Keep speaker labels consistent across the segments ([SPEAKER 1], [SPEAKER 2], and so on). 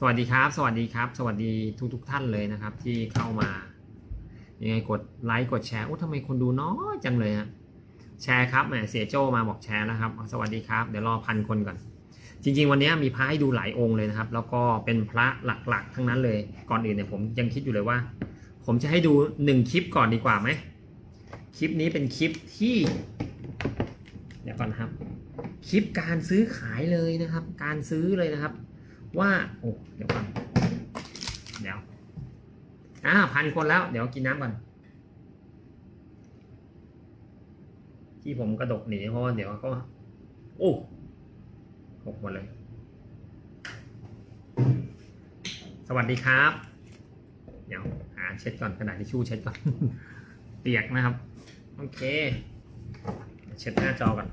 [SPEAKER 1] สวัสดีครับ สวัสดีครับ สวัสดีทุกทุกท่านเลยนะครับ ที่เข้ามายังไงกดไลค์กดแชร์โอ้ทำไมคนดูน้อยจังเลยฮะแชร์ครับแหมเสียโจมาบอกแชร์แล้วครับ สวัสดีครับ เดี๋ยวรอพันคนก่อน จริง ๆ วันนี้มีพระให้ดูหลายองค์เลยนะครับ แล้วก็เป็นพระหลักๆ ทั้งนั้นเลยก่อนอื่นเนี่ยผมยังคิดอยู่เลยว่า ผมจะให้ดูหนึ่งคลิปก่อนดีกว่าไหมคลิปนี้เป็นคลิปที่เดี๋ยวก่อนนะครับ คลิปการซื้อขายเลยนะครับ การซื้อเลยนะครับ ว่าโอ้เดี๋ยวก่อนเดี๋ยวอ่าพันคนแล้ว เดี๋ยวกินน้ำก่อน ที่ผมกระดกหนีเพราะว่าเดี๋ยวก็โอ้หกหมดเลย สวัสดีครับ เดี๋ยวหาเช็ดก่อนกระดาษทิชชู่เช็ดก่อน เปียกนะครับ โอเค เช็ดหน้าจอก่อน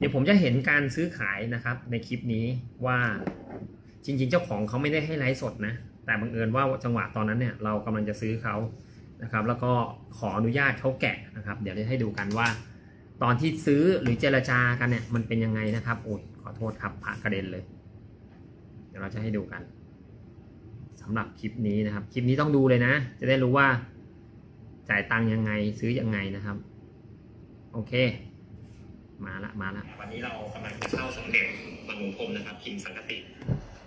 [SPEAKER 1] เดี๋ยวผมจะเห็นการซื้อขายนะครับ ในคลิปนี้ว่าจริง ๆ เจ้าของเขาไม่ได้ให้ไลฟ์สดนะ แต่บังเอิญว่าจังหวะตอนนั้นเนี่ยเรากำลังจะซื้อเขานะครับ แล้วก็ขออนุญาตเขาแกะนะครับ เดี๋ยวจะให้ดูกันว่า ตอนที่ซื้อหรือเจรจากันเนี่ยมันเป็นยังไงนะครับโอ้ยขอโทษครับผ่ากระเด็นเลย เดี๋ยวเราจะให้ดูกันสำหรับคลิปนี้นะครับ คลิปนี้ต้องดูเลยนะ จะได้รู้ว่าจ่ายตังค์ยังไงซื้อยังไงนะครับ โอเค มาละมาละวันนี้เรากำลังจะเข้าสมเด็จบางหลวงพรมนะครับพิมพ์สังกติ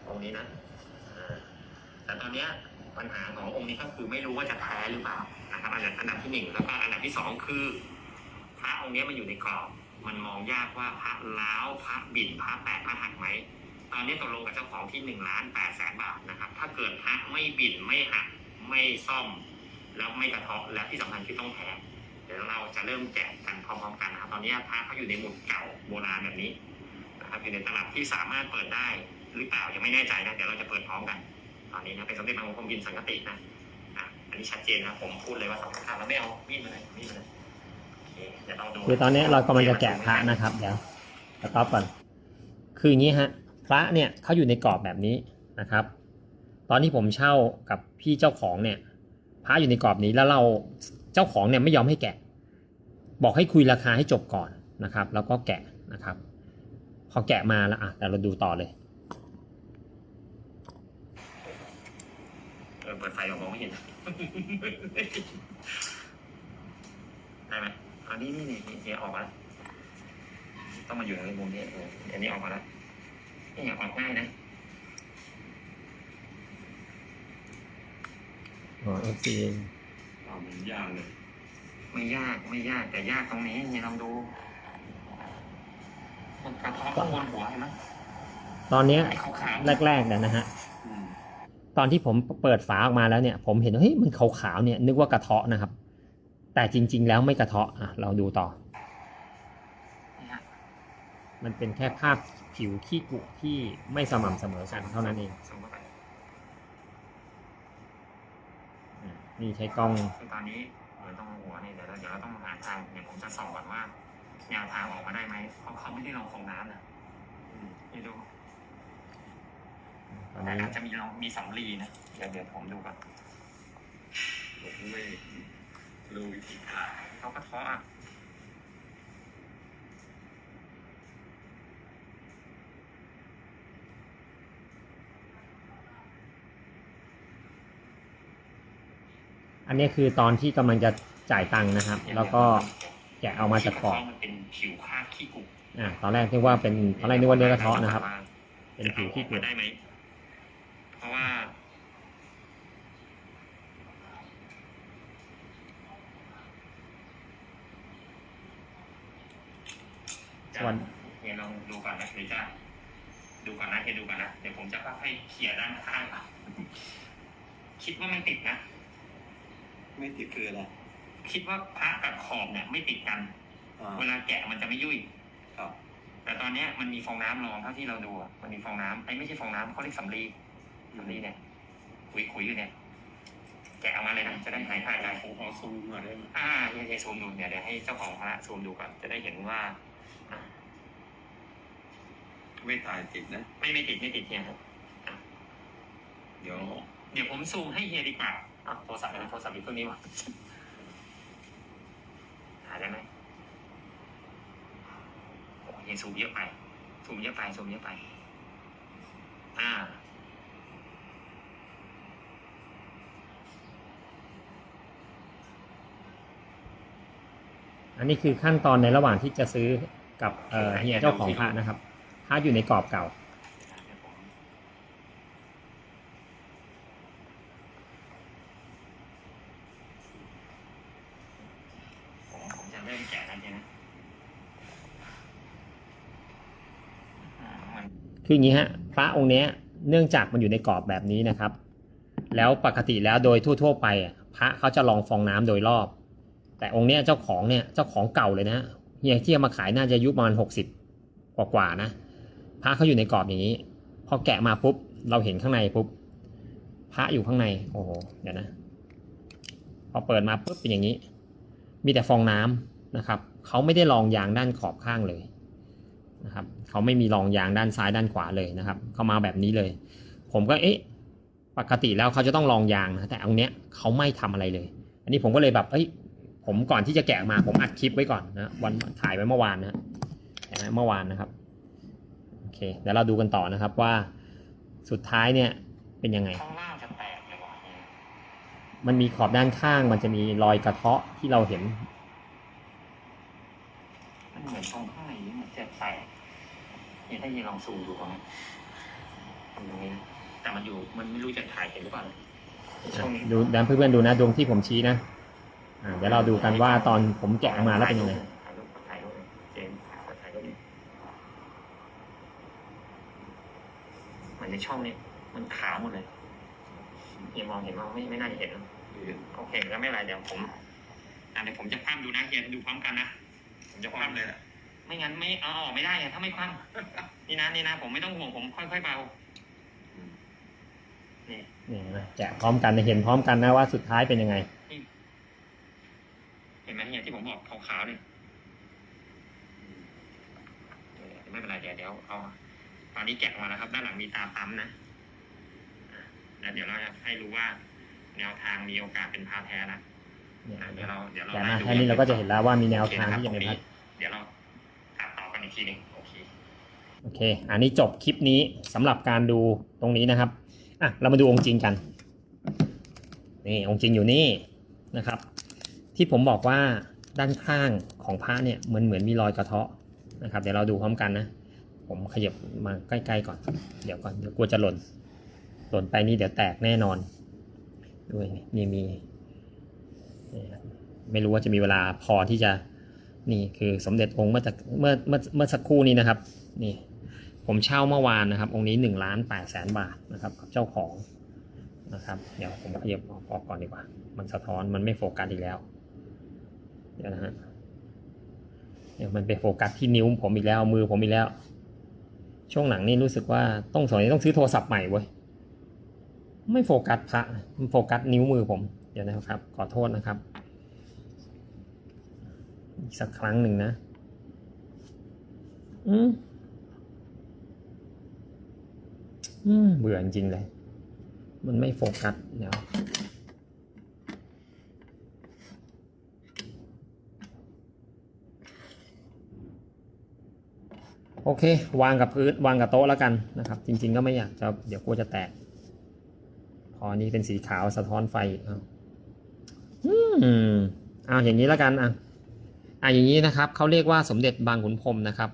[SPEAKER 1] ตรงนี้นะแต่ตอนนี้ปัญหาขององค์นี้ก็คือไม่รู้ว่าจะแท้หรือเปล่านะครับอันดับอันดับที่หนึ่งแล้วก็อันดับที่สองคือพระองค์นี้มันอยู่ในกรอบมันมองยากว่าพระล้าวพระบินพระแปะพระหักไหมตอนนี้ตกลงกับเจ้าของที่หนึ่งล้านแปดแสนบาทนะครับ ถ้าเกิดพระไม่บินไม่หักไม่ซ่อม แล้วไม่กระเทาะและที่สำคัญคือต้องแท้ เราจะเริ่มแกะกันพร้อมๆกันนะครับ ตอนนี้พระเขาอยู่ในหมุดเก่าโบราณแบบนี้นะครับอยู่ในตลับที่สามารถเปิดได้หรือเปล่ายังไม่แน่ใจนะเดี๋ยวเราจะเปิดพร้อมกัน ตอนนี้นะเป็นสมเด็จพระมงคลบินสังกตินะอันนี้ชัดเจนนะผมพูดเลยว่าสำคัญแล้วไม่เอามีดมาเลยมีดมาเลยโอเคเดี๋ยวต้องดู
[SPEAKER 2] คือตอนนี้เรากำลังจะแกะพระนะครับ เดี๋ยวสต็อปก่อนคืออย่างนี้ฮะพระเนี่ยเขาอยู่ในกรอบแบบนี้นะครับ ตอนที่ผมเช่ากับพี่เจ้าของเนี่ยพระอยู่ในกรอบนี้แล้วเราเจ้าของเนี่ยไม่ยอมให้แกะ บอกให้คุยราคาให้จบก่อนนะครับ แล้วก็แกะนะครับ พอแกะมาแล้วอะแต่เราดูต่อเลย
[SPEAKER 1] เออเปิดไฟออกมองไม่เห็นได้ไหมอันนี้นี่นี่นี่เนี่ยออกมาแล้วต้องมาอยู่ในมุมนี้เอออันนี้ออกมาแล้วนี่อยากออกง่ายนะ
[SPEAKER 2] อ๋อเอฟซี
[SPEAKER 3] เอามันยากเลย
[SPEAKER 1] ไม่ยากไม่ยากแต่ยากตรงนี้เนี่ยลองดูมันกระเทาะข้างบนหัวเห็นไหม
[SPEAKER 2] ตอนเนี้ย
[SPEAKER 1] ไอ้ขาวๆ
[SPEAKER 2] แรกๆเนี่ยนะฮะ
[SPEAKER 3] อืม
[SPEAKER 2] ตอนที่ผมเปิดฝาออกมาแล้วเนี่ย ผมเห็นว่าเฮ้ยมันขาวๆเนี่ยนึกว่ากระเทาะนะครับ แต่จริง ๆ แล้วไม่กระเทาะอะเราดูต่อ
[SPEAKER 1] นี่ฮะ
[SPEAKER 2] มันเป็นแค่ภาพผิวขี้กุที่ไม่สม่ำเสมอกันเท่านั้นเอง
[SPEAKER 1] ซูมเข้าไป
[SPEAKER 2] อะนี่ใช้กล้อง
[SPEAKER 1] คือตอนนี้ เดี๋ยวต้องหัวเนี่ยเดี๋ยวเราเดี๋ยวเราต้องหาทางเนี่ยผมจะส่องก่อนว่าแนวทางออกมาได้ไหมเพราะเขาไม่ได้ลองฟองน้ำนะอืมนี่ดู
[SPEAKER 2] ตอน
[SPEAKER 1] แต่
[SPEAKER 2] นี้
[SPEAKER 1] อาจจะมีลองมีสำลีนะเดี๋ยวเดี๋ยวผมดูก่อน
[SPEAKER 3] ผมไม่รู้วิธีการ
[SPEAKER 1] เขาก็เทาะอะ
[SPEAKER 2] อันนี้คือตอนที่กำลังจะจ่ายตังค์นะครับ แล้วก็แกะเอามาจากกรอบ
[SPEAKER 1] มันเป็นผิวคราบขี้กุ
[SPEAKER 2] อะตอนแรกนึกว่าเป็นตอนแรกนึกว่าเนื้อกระเทาะนะครับ เป็นผิวขี้กุ
[SPEAKER 1] จะเอาออกมาได้ไหมเพราะว่า
[SPEAKER 2] ส่วน
[SPEAKER 1] เฮียลองดูก่อนนะเดี๋ยวจะดูก่อนนะเฮียดูก่อนนะ เดี๋ยวผมจะค่อยๆเขี่ยด้านข้างก่อนคิดว่ามันติดนะ
[SPEAKER 3] ไม่ติดคืออะไร
[SPEAKER 1] คิดว่าพระกับขอบเนี่ยไม่ติดกัน
[SPEAKER 3] อ่า
[SPEAKER 1] เวลาแกะมันจะไม่ยุ่ย
[SPEAKER 3] ครับ
[SPEAKER 1] แต่ตอนเนี้ยมันมีฟองน้ำรองเท่าที่เราดูอะมันมีฟองน้ำไอ้ยไม่ใช่ฟองน้ำเขาเรียกสำลีสำลีเนี่ยคุยคุยๆอยู่เนี่ย แกะออกมาเลยนะจะได้หายขาดใจ
[SPEAKER 3] ผมขอซูมหน่อยได้ไหม
[SPEAKER 1] อ่าเฮียเฮียซูมดูเดี๋ยวเดี๋ยวให้เจ้าของพระซูมดูก่อนจะได้เห็นว่าอะ
[SPEAKER 3] ไม่ถ่ายติดนะ
[SPEAKER 1] ไม่ไม่ติดไม่ติดเฮียครับ
[SPEAKER 3] เดี๋ยว
[SPEAKER 1] เดี๋ยวผมซูมให้เฮียดีกว่า อะโทรศัพท์เลยโทรศัพท์อยู่เครื่องนี้วะหาได้ไหมโอ้เฮียซูมเยอะไปซูมเยอะไปซูมเยอะไป
[SPEAKER 2] อ่าอันนี้คือขั้นตอนในระหว่างที่จะซื้อกับเอ่อเฮียเจ้าของพระนะครับพระอยู่ในกรอบเก่า
[SPEAKER 1] ผมผมจะเริ่ม แกะแล้นะอ่ามัน
[SPEAKER 2] คืออย่างนี้ฮะพระองค์เนี้ยเนื่องจากมันอยู่ในกรอบแบบนี้นะครับ แล้วปกติแล้วโดยทั่ว ๆ ไปพระเขาจะลองฟองน้ำโดยรอบ แต่องค์เนี้ยเจ้าของเนี่ยเจ้าของเก่าเลยนะเฮียที่เอามาขายน่าจะอายุประมาณหกสิบกว่าๆนะพระเขาอยู่ในกรอบอย่างนี้พอแกะมาปุ๊บเราเห็นข้างในปุ๊บพระอยู่ข้างในโอ้โหเดี๋ยวนะพอเปิดมาปุ๊บเป็นอย่างนี้ มีแต่ฟองน้ำ นะครับเขาไม่ได้ลองยางด้านขอบข้างเลยนะครับเขาไม่มีรองยางด้านซ้ายด้านขวาเลยนะครับเข้ามาแบบนี้เลย ผมก็เอ๊ะปกติแล้วเขาจะต้องรองยางนะแต่อันเนี้ยเขาไม่ทำอะไรเลย อันนี้ผมก็เลยแบบเอ้ยผมก่อนที่จะแกะมาผมอัดคลิปไว้ก่อนนะวันถ่ายไว้เมื่อวานนะเห็นไหมเมื่อวานนะครับโอเคเดี๋ยวเราดูกันต่อนะครับว่าสุดท้ายเนี่ยเป็นยังไง
[SPEAKER 1] ข้างล่างจะแตกเลยว่ะเนี่ย
[SPEAKER 2] มันมีขอบด้านข้างมันจะมีรอยกระเทาะที่เราเห็น
[SPEAKER 1] มัน เหมือนตรงข้างในนี่มันจะแตกนี่ถ้ายีลองซูมดูตรงนี้ตรงนี้นะแต่มันอยู่มันไม่รู้จะถ่ายเห็นหรือเปล่านะช่วงนี้
[SPEAKER 2] ดูดันเพื่อนๆดูนะดวงที่ผมชี้นะอ่าเดี๋ยวเราดูกันว่าตอนผมแกะออกมาแล้วเป็นยังไง
[SPEAKER 1] ถ่ายรูปถ่ายรูปเจมส์ถ่ายรูปนี่มันในช่องนี้มันขาวหมดเลยเฮียมองเห็นว่าไม่ไม่น่าจะเห็นนะ
[SPEAKER 3] เห็น
[SPEAKER 1] โอเคก็ไม่เป็นไรเดี๋ยวผมอะเดี๋ยวผมจะคว่ำดูนะเฮียดูพร้อมกันนะ ผมจะ
[SPEAKER 3] ค
[SPEAKER 1] คว่ำ
[SPEAKER 3] ว่ำเลยแหละ
[SPEAKER 1] ไม่งั้นไม่เอาออกไม่ได้อะถ้าไม่คว่ำนี่นะนี่นะผมไม่ต้องห่วงผมค่อยๆเบานี่
[SPEAKER 2] นี่เห็นไหมแกะพร้อมกันเห็นพร้อมกันนะว่าสุดท้ายเป็นยังไง
[SPEAKER 1] เห็นไหมเฮียที่ผมบอกขาวๆนี่เออไม่เป็นไรเดี๋ยวเดี๋ยวเอาตอนนี้แกะออกมาแล้วครับ ด้านหลังมีตาปั๊มนะอะแล้วเดี๋ยวเราจะให้รู้ว่า แนวทางมีโอกาสเป็นพาแท้นะ
[SPEAKER 2] เนี่ย
[SPEAKER 1] อะเดี๋ยวเราเดี๋ยวเรา
[SPEAKER 2] แต่
[SPEAKER 1] ไล่
[SPEAKER 2] มา
[SPEAKER 1] ดู
[SPEAKER 2] แค่นี้เราก็จะเห็นแล้วว่ามีแนวทาง
[SPEAKER 1] โอเค
[SPEAKER 2] ที่ยัง
[SPEAKER 1] นะ
[SPEAKER 2] ไง
[SPEAKER 1] ค
[SPEAKER 2] ค
[SPEAKER 1] รั
[SPEAKER 2] รั
[SPEAKER 1] บบเดี๋ยวเราตัดต่อกันอีกทีหนึงโอเค
[SPEAKER 2] โอเค อันนี้จบคลิปนี้สำหรับการดูตรงนี้นะครับอะเรามาดูองค์จริงกันนี่องค์จริงอยู่นี่นะครับ ที่ผมบอกว่าด้านข้างของพระเนี่ยเหมือนเหมือนมีรอยกระเทาะนะครับ เดี๋ยวเราดูพร้อมกันนะผมขยับมาใกล้ๆก่อน เดี๋ยวก่อนเดี๋ยวกลัวจะหล่นหล่นไปนี่เดี๋ยวแตกแน่นอนด้วยนี่มีนี่ครับ ไม่รู้ว่าจะมีเวลาพอที่จะนี่คือสมเด็จองค์เมื่อเมื่อเมื่อเมื่อสักครู่นี้นะครับนี่ผมเช่าเมื่อวานนะครับ องค์นี้หนึ่งล้านแปดแสนบาทนะครับกับเจ้าของนะครับ เดี๋ยวผมขยับออกออกก่อนดีกว่า มันสะท้อนมันไม่โฟกัสอีกแล้วเดี๋ยวนะฮะเดี๋ยวมันไปโฟกัสที่นิ้วผมอีกแล้วมือผมอีกแล้ว ช่วงหลังนี่รู้สึกว่าต้องสมัยนี้ต้องซื้อโทรศัพท์ใหม่เว้ยไม่โฟกัสพระมันโฟกัสนิ้วมือผม เดี๋ยวนะครับ ขอโทษนะครับ อีกสักครั้งหนึ่งนะ อืมอืมเบื่อจริงเลย มันไม่โฟกัสเดี๋ยวโอเค วางกับพื้นวางกับโต๊ะแล้วกันนะครับ จริง ๆ ก็ไม่อยากจะเดี๋ยวกลัวจะแตกพอนี้เป็นสีขาวสะท้อนไฟอ มเอาอย่างนี้แล้วกันอะอะอย่างนี้นะครับเขาเรียกว่าสมเด็จบางขุนพรมนะครับ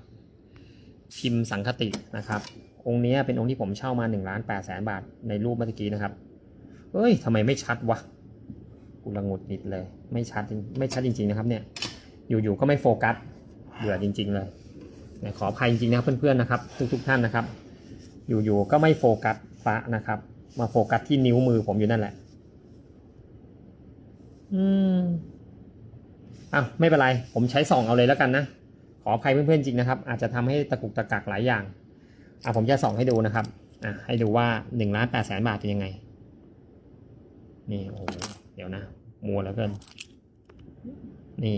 [SPEAKER 2] พิมพ์สังคตินะครับ องค์นี้เป็นองค์ที่ผมเช่ามา1นึ่งล้านแปดแสนบาทในรูปเมื่อกี้นะครับเอ้ยทำไมไม่ชัดวะกูละงุดนิดเลย ไม่ชัดจริงไม่ชัดจริง ๆนะครับ เนี่ย อยู่ๆก็ไม่โฟกัสเบื่อจริง ๆ เลยเนี่ยขออภัยจริงๆนะเพื่อนๆนะครับ ทุกๆท่านนะครับ อยู่ๆก็ไม่โฟกัสพระนะครับ มาโฟกัสที่นิ้วมือผมอยู่นั่นแหละ อืมอะไม่เป็นไร ผมใช้ส่องเอาเลยแล้วกันนะ ขออภัยเพื่อนๆจริงนะครับ อาจจะทำให้ตะกุกตะกักหลายอย่างอะผมจะส่องให้ดูนะครับอะให้ดูว่าหนึ่งล้านแปดแสนบาทเป็นยังไง นี่โอ้โหเดี๋ยวนะมัวแล้วเกิน นี่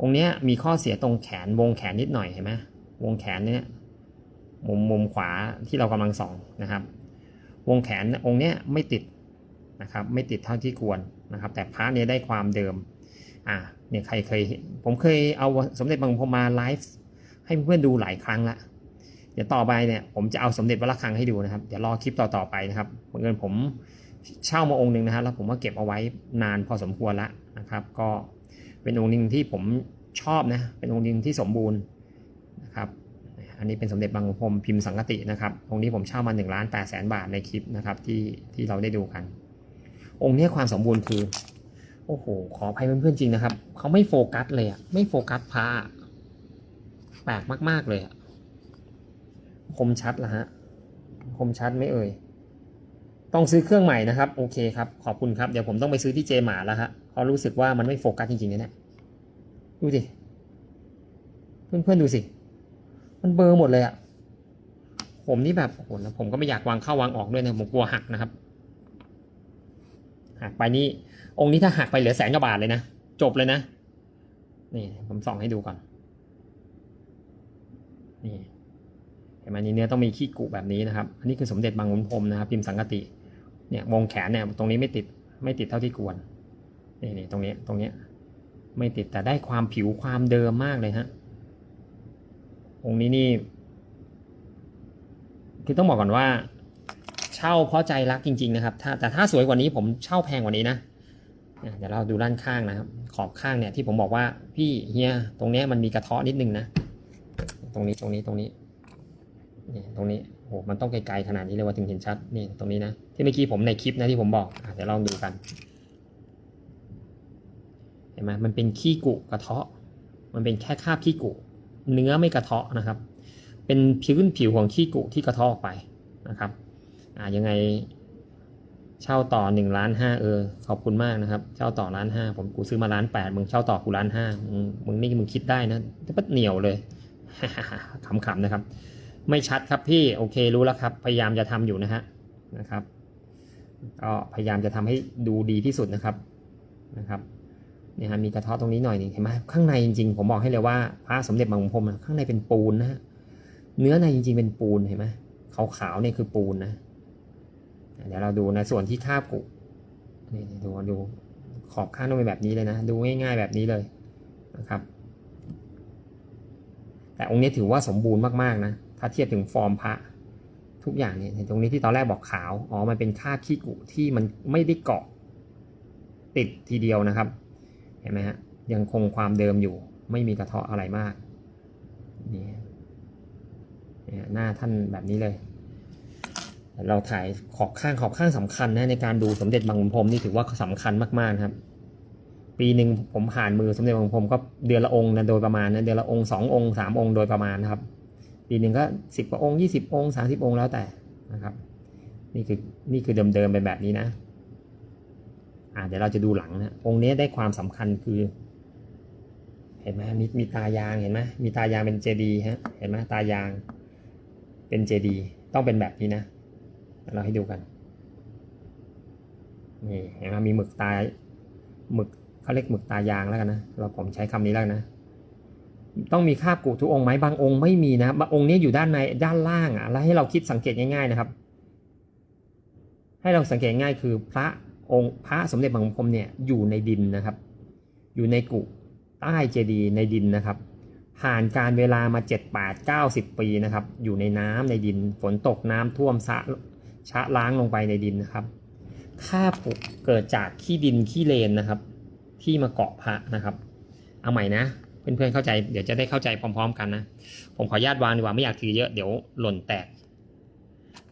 [SPEAKER 2] องเนี้ยมีข้อเสียตรงแขนวงแขนนิดหน่อยเห็นไหมวงแขนเนี่ยมุมมุมขวาที่เรากำลังส่องนะครับ วงแขนองเนี้ยไม่ติด นะครับไม่ติดเท่าที่ควรนะครับ แต่พระเนี้ยได้ความเดิมอ่าเนี่ยใครเคยเห็นผมเคยเอาสมเด็จบางพมมาไลฟ์ให้เพื่อนดูหลายครั้งละเดี๋ยวต่อไปเนี่ยผมจะเอาสมเด็จวัดระฆังให้ดูนะครับเดี๋ยวรอคลิปต่อๆไปนะครับบังเอิญผมเช่ามาองค์หนึ่งนะฮะแล้วผมก็เก็บเอาไว้นานพอสมควรล้วนะครับ ก็เป็นองค์หนึ่งที่ผมชอบนะเป็นองค์หนึ่งที่สมบูรณ์นะครับอันนี้เป็นสมเด็จบางพรมพิมพ์สังกตินะครับองค์นี้ผมเช่ามา1นึ่งล้านแปดแสนบาทในคลิปนะครับที่ที่เราได้ดูกัน องค์นี้ความสมบูรณ์คือ โอ้โห ขออภัยเพื่อนๆจริงนะครับ เขาไม่โฟกัสเลยอะไม่โฟกัสพระแปลกมาก ๆ เลยอะคมชัดละฮะ คมชัดไม่เอ่ย ต้องซื้อเครื่องใหม่นะครับ โอเคครับ ขอบคุณครับ เดี๋ยวผมต้องไปซื้อที่เจหมาแล้วฮะเพราะรู้สึกว่ามันไม่โฟกัสจริงๆนะเนี่ย ดูสิ เพื่อนๆดูสิ มันเบลอร์หมดเลยอะผมนี่แบบโอ้โหผมก็ไม่อยากวางเข้าวางออกด้วยนะ ผมกลัวหักนะครับ หักไปนี่องค์นี้ถ้าหักไปเหลือแสนกว่าบาทเลยนะ จบเลยนะ นี่ผมส่องให้ดูก่อน นี่เห็นไหมนี่เนื้อต้องมีขี้กุแบบนี้นะครับ อันนี้คือสมเด็จบางขุนพรมนะครับ พิมพ์สังกติ เนี่ยวงแขนเนี่ยตรงนี้ไม่ติดไม่ติดเท่าที่ควร นี่นี่ตรงนี้ตรงนี้ไม่ติดแต่ได้ความผิวความเดิมมากเลยฮะ องค์นี้นี่ คือต้องบอกก่อนว่า เช่าเพราะใจรักจริง ๆ นะครับถ้าแต่ถ้าสวยกว่านี้ผมเช่าแพงกว่านี้นะเดี๋ยวเราดูด้านข้างนะครับ ขอบข้างเนี่ยที่ผมบอกว่าพี่เฮียตรงนี้มันมีกระเทาะนิดนึงนะ ตรงนี้ตรงนี้ตรงนี้นี่ตรงนี้โอ้โหมันต้องไกลๆขนาดนี้เลยว่าถึงเห็นชัดนี่ตรงนี้นะที่เมื่อกี้ผมในคลิปนะที่ผมบอกอเดี๋ยวลองดูกันเห็นไหมมันเป็นขี้กุกระเทาะ มันเป็นแค่คราบขี้กุเนื้อไม่กระเทาะนะครับ เป็นผิวผิวของขี้กุที่กระเทาะออกไปนะครับ อ่ายังไง เช่าต่อหนึ่งล้านห้าเออขอบคุณมากนะครับ เช่าต่อล้านห้าผมกูซื้อมาล้านแปดมึงเช่าต่อกูล้านห้ามึงมึงนี่มึงคิดได้นะแต่ปัดเหนียวเลยขำๆนะครับ ไม่ชัดครับพี่โอเครู้แล้วครับ พยายามจะทำอยู่นะฮะนะครับก็พยายามจะทำให้ดูดีที่สุดนะครับนะครับเนี่ยฮะมีกระเทาะตรงนี้หน่อยนึงเห็นไหมข้างในจริงๆ ผมบอกให้เลยว่าพระสมเด็จบางขุนพรมข้างในเป็นปูนนะฮะเนื้อในจริงๆเป็นปูนเห็นไหมขาวๆเนี่ยคือปูนนะ เดี๋ยวเราดูในส่วนที่คาบกุนี่ดูดูขอบข้างต้องเป็นแบบนี้เลยนะ ดูง่ายๆแบบนี้เลยนะครับ แต่องค์นี้ถือว่าสมบูรณ์มากๆนะ ถ้าเทียบถึงฟอร์มพระทุกอย่างเนี่ยตรงนี้ที่ตอนแรกบอกขาว อ๋อ มันเป็นคาบขี้กุที่มันไม่ได้เกาะติดทีเดียวนะครับ เห็นไหมฮะ ยังคงความเดิมอยู่ ไม่มีกระเทาะอะไรมาก นี่นี่หน้าท่านแบบนี้เลย เราถ่ายขอบข้างขอบข้างสำคัญนะในการดูสมเด็จบางขุนพรมนี่ถือว่าสำคัญมากๆครับ ปีหนึ่งผมผ่านมือสมเด็จบางขุนพรมก็เดือนละองค์นะโดยประมาณนะเดือนละองค์สององค์สามองค์โดยประมาณนะครับ ปีหนึ่งก็สิบกว่าองค์ยี่สิบองค์สามสิบองค์แล้วแต่นะครับนี่คือนี่คือเดิมๆเป็นแบบนี้นะอ่าเดี๋ยวเราจะดูหลังนะองค์นี้ได้ความสำคัญคือ เห็นไหมมีมีตายางเห็นไหมมีตายางเป็นเจดีฮะเห็นไหมตายางเป็นเจดีต้องเป็นแบบนี้นะ เราให้ดูกันนี่เห็นไหมมีหมึกตายหมึกเขาเรียกหมึกตายางแล้วกันนะเราผมใช้คำนี้แล้วนะ ต้องมีคาบกุทุกองค์ไหมบางองค์ไม่มีนะบางองค์นี้อยู่ด้านในด้านล่างอะแล้วให้เราคิดสังเกตง่าย ๆนะครับ ให้เราสังเกตง่ายคือพระองค์พระสมเด็จบางพรมเนี่ยอยู่ในดินนะครับ อยู่ในกุใต้เจดีย์ในดินนะครับ ผ่านการเวลามา 7 8 9 0 ปีนะครับ อยู่ในน้ำในดินฝนตกน้ำท่วมสะ ชะล้างลงไปในดินนะครับค่าปุเกิดจากขี้ดินขี้เลนนะครับ ที่มาเกาะพระนะครับ เอาใหม่นะ เพื่อนๆเข้าใจเดี๋ยวจะได้เข้าใจพร้อม ๆ กันนะ ผมขออนุญาตวางดีกว่าไม่อยากถือเยอะเดี๋ยวหล่นแตก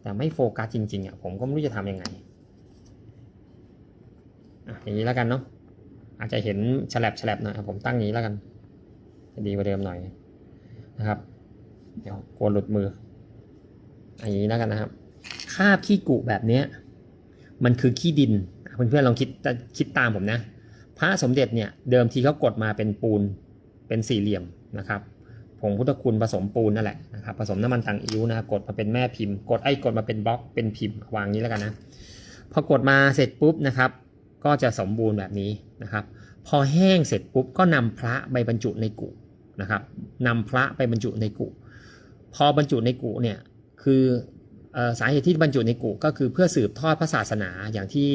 [SPEAKER 2] แต่ไม่โฟกัสจริงๆอะผมก็ไม่รู้จะทำยังไงอะอย่างนี้แล้วกันเนาะอาจจะเห็นฉลับฉลับหน่อยผมตั้งอย่างนี้แล้วกัน จะดีกว่าเดิมหน่อยนะครับ เดี๋ยวกลัวหลุดมืออย่างนี้แล้วกันนะครับ คาบขี้กุแบบเนี้ยมันคือขี้ดินเพื่อนๆลองคิดคิดตามผมนะ พระสมเด็จเนี่ยเดิมทีเขากดมาเป็นปูนเป็นสี่เหลี่ยมนะครับผงพุทธคุณผสมปูนนั่นแหละนะครับผสมน้ำมันต่างอิ้วนะครับกดมาเป็นแม่พิมพ์ กดไอ้กดมาเป็นบล็อกเป็นพิมพ์วางนี้แล้วกันนะพอกดมาเสร็จปุ๊บนะครับ ก็จะสมบูรณ์แบบนี้นะครับ พอแห้งเสร็จปุ๊บก็นำพระไปบรรจุในกุนะครับนำพระไปบรรจุในกุพอบรรจุในกุเนี่ยคือ สาเหตุที่บรรจุในกุก็คือเพื่อสืบทอดพระศาสนาอย่างที่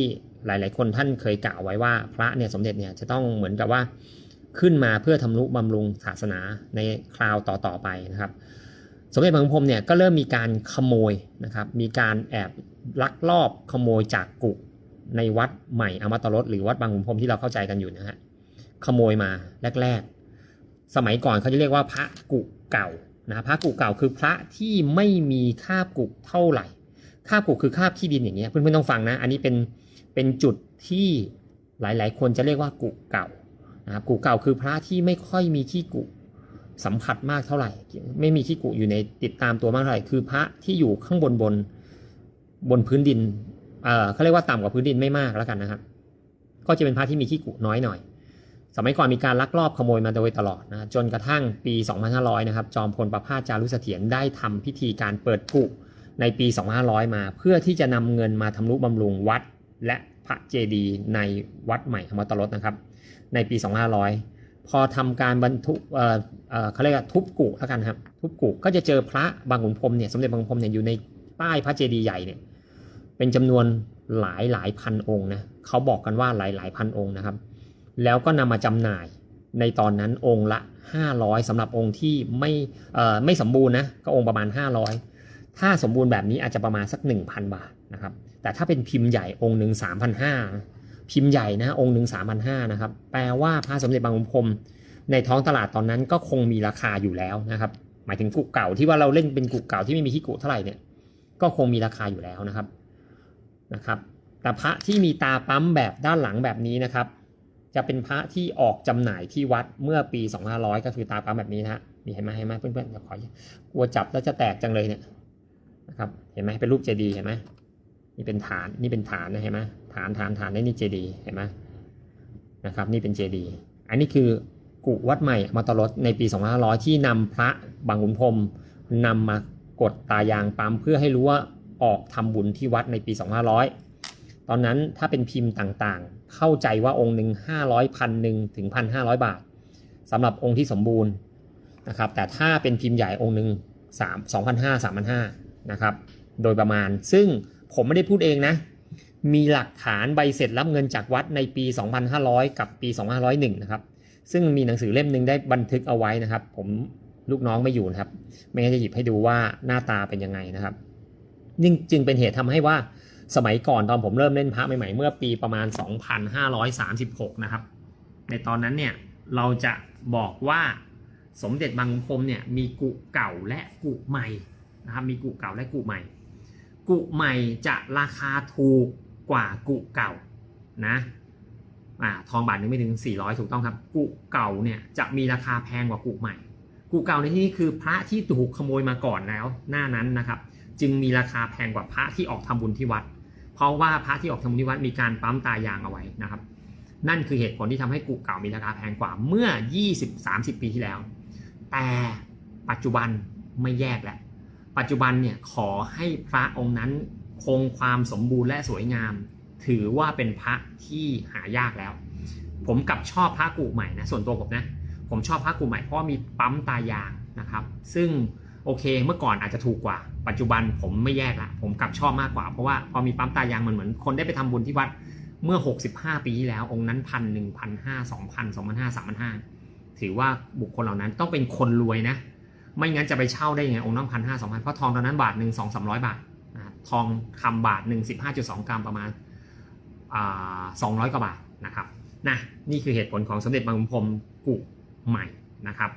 [SPEAKER 2] หลาย ๆ คนท่านเคยกล่าวไว้ว่า พระเนี่ยสมเด็จเนี่ยจะต้องเหมือนกับว่าขึ้นมาเพื่อทำนุบำรุงศาสนาในคราวต่อ ๆ ไปนะครับ สมเด็จพระพุทธพรมเนี่ยก็เริ่มมีการขโมยนะครับ มีการแอบลักลอบขโมยจากกุในวัดใหม่อมตะรสหรือวัดบางขุนพรมที่เราเข้าใจกันอยู่นะฮะขโมยมาแรก ๆ สมัยก่อนเขาจะเรียกว่าพระกุเก่า นะพระกุเก่าคือพระที่ไม่มีคาบกุเท่าไหร่คาบกุคือคาบขี้ดินอย่างเงี้ยเพื่อนๆต้องฟังนะ อันนี้เป็นเป็นจุดที่หลายๆ คนจะเรียกว่ากุเก่านะครับกุเก่าคือพระที่ไม่ค่อยมีขี้กุสัมผัสมากเท่าไหร่ ไม่มีขี้กุอยู่ในติดตามตัวมากเท่าไหร่คือพระที่อยู่ข้างบนบนบนพื้นดินเออเขาเรียกว่าต่ำกว่าพื้นดินไม่มากแล้วกันนะครับ ก็จะเป็นพระที่มีขี้กุน้อยหน่อย สมัยก่อนมีการลักลอบขโมยมาโดยตลอดนะจนกระทั่งปี 2500 นะครับ จอมพลประภาสจารุเสถียรได้ทำพิธีการเปิดกุในปี 2500 มา เพื่อที่จะนำเงินมาทำนุบำรุงวัดและพระเจดีย์ในวัดใหม่อมตรสนะครับ ในปี 2500 พอทำการบรรทุกเอ่อเอ่อเขาเรียกว่าทุบกุแล้วกันครับ ทุบกุก็จะเจอพระบางขุนพรมเนี่ยสมเด็จบางขุนพรมเนี่ยอยู่ในใต้พระเจดีย์ใหญ่เนี่ยเป็นจำนวนหลายหลายพันองค์นะเขาบอกกันว่าหลายหลายพันองค์นะครับ แล้วก็นำมาจำหน่ายในตอนนั้นองค์ละ 500สำหรับองค์ที่ไม่ไม่สมบูรณ์นะก็องค์ประมาณ 500 ถ้าสมบูรณ์แบบนี้อาจจะประมาณสัก 1,000 บาทนะครับแต่ถ้าเป็นพิมพ์ใหญ่องค์หนึ่ง3,500 พิมพ์ใหญ่นะองค์หนึ่ง3,500นะครับแปลว่าพระสมเด็จบางขุนพรมในท้องตลาดตอนนั้นก็คงมีราคาอยู่แล้วนะครับหมายถึงกุเก่าที่ว่าเราเล่นเป็นกุเก่าที่ไม่มีที่กุเท่าไหร่เนี่ยก็คงมีราคาอยู่แล้วนะครับนะครับแต่พระที่มีตาปั๊มแบบด้านหลังแบบนี้นะครับ จะเป็นพระที่ออกจำหน่ายที่วัดเมื่อปี 2500 ก็คือตาปั๊มแบบนี้นะฮะนี่เห็นไหมเห็นไหมเพื่อนๆเดี๋ยวขอกลัวจับแล้วจะแตกจังเลยเนี่ยนะครับเห็นไหมเป็นรูปเจดีย์เห็นไหมนี่เป็นฐานนี่เป็นฐานนะเห็นไหมฐานฐานฐานนี่นี่เจดีย์เห็นไหมนะครับนี่เป็นเจดีย์อันนี้คือกุวัดใหม่มาตรสในปี 2500 ที่นำพระบางขุนพรมนำมากดตายางปั๊มเพื่อให้รู้ว่าออกทำบุญที่วัดในปี 2500 ตอนนั้นถ้าเป็นพิมพ์ต่างๆ เข้าใจว่าองค์หนึ่ง500พันหนึ่งถึงพันห้าร้อยบาทสำหรับองค์ที่สมบูรณ์นะครับ แต่ถ้าเป็นพิมพ์ใหญ่องค์หนึ่งสามสองพันห้าสามพันห้านะครับ โดยประมาณ ซึ่งผมไม่ได้พูดเองนะ มีหลักฐานใบเสร็จรับเงินจากวัดในปี 2500 กับปี 2501 นะครับ ซึ่งมีหนังสือเล่มหนึ่งได้บันทึกเอาไว้นะครับ ผมลูกน้องไม่อยู่นะครับ ไม่งั้นจะหยิบให้ดูว่าหน้าตาเป็นยังไงนะครับนี่จึงเป็นเหตุทำให้ว่า สมัยก่อนตอนผมเริ่มเล่นพระใหม่ๆ เมื่อปีประมาณ 2536 นะครับ ในตอนนั้นเนี่ยเราจะบอกว่าสมเด็จบางพรมเนี่ยมีกุเก่าและกุใหม่นะครับมีกุเก่าและกุใหม่ กุใหม่จะราคาถูกกว่ากุเก่านะอ่าทองบาทหนึงไม่ถึง 400 ถูกต้องครับ กุเก่าเนี่ยจะมีราคาแพงกว่ากุใหม่ กุเก่าในที่นี้คือพระที่ถูกขโมยมาก่อนแล้ว หน้านั้นนะครับ จึงมีราคาแพงกว่าพระที่ออกทำบุญที่วัด เพราะว่าพระที่ออกทำบุญที่วัดมีการปั๊มตายางเอาไว้นะครับ นั่นคือเหตุผลที่ทำให้กุเก่ามีราคาแพงกว่าเมื่อ 20-30 ปีที่แล้ว แต่ปัจจุบันไม่แยกแล้วปัจจุบันเนี่ยขอให้พระองค์นั้นคงความสมบูรณ์และสวยงาม ถือว่าเป็นพระที่หายากแล้ว ผมกับชอบพระกุใหม่นะส่วนตัวผมนะผมชอบพระกุใหม่เพราะมีปั๊มตายางนะครับ ซึ่ง โอเค เมื่อก่อนอาจจะถูกกว่า ปัจจุบันผมไม่แยกละผมกลับชอบมากกว่า เพราะว่าพอมีปั๊มตายางมันเหมือนคนได้ไปทำบุญที่วัดเมื่อ 65 ปีที่แล้ว องค์นั้นพันหนึ่งพันห้าสองพันสองพันห้าสามพันห้าถือว่าบุคคลเหล่านั้นต้องเป็นคนรวยนะ ไม่งั้นจะไปเช่าได้ยังไงองค์นั้นพันห้าสองพันเพราะทองตอนนั้นบาทหนึ่งสองสามร้อยบาททองคำบาทหนึ่งสิบห้าจุดสองกรัมประมาณสองร้อยกว่าบาทนะครับนะนี่คือเหตุผลของสมเด็จบางพรมกุใหม่นะครับ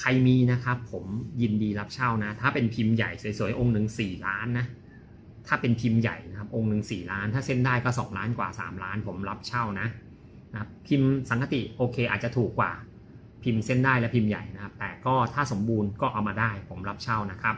[SPEAKER 2] ใครมีนะครับ ผมยินดีรับเช่านะ ถ้าเป็นพิมพ์ใหญ่สวยๆ องค์หนึ่งสี่ล้านนะ ถ้าเป็นพิมพ์ใหญ่นะครับองค์หนึ่งสี่ล้าน ถ้าเส้นได้ก็สองล้านกว่าสามล้าน ผมรับเช่านะนะพิมพ์สังกติโอเค อาจจะถูกกว่าพิมพ์เส้นได้และพิมพ์ใหญ่นะครับ แต่ก็ถ้าสมบูรณ์ก็เอามาได้ผมรับเช่านะครับ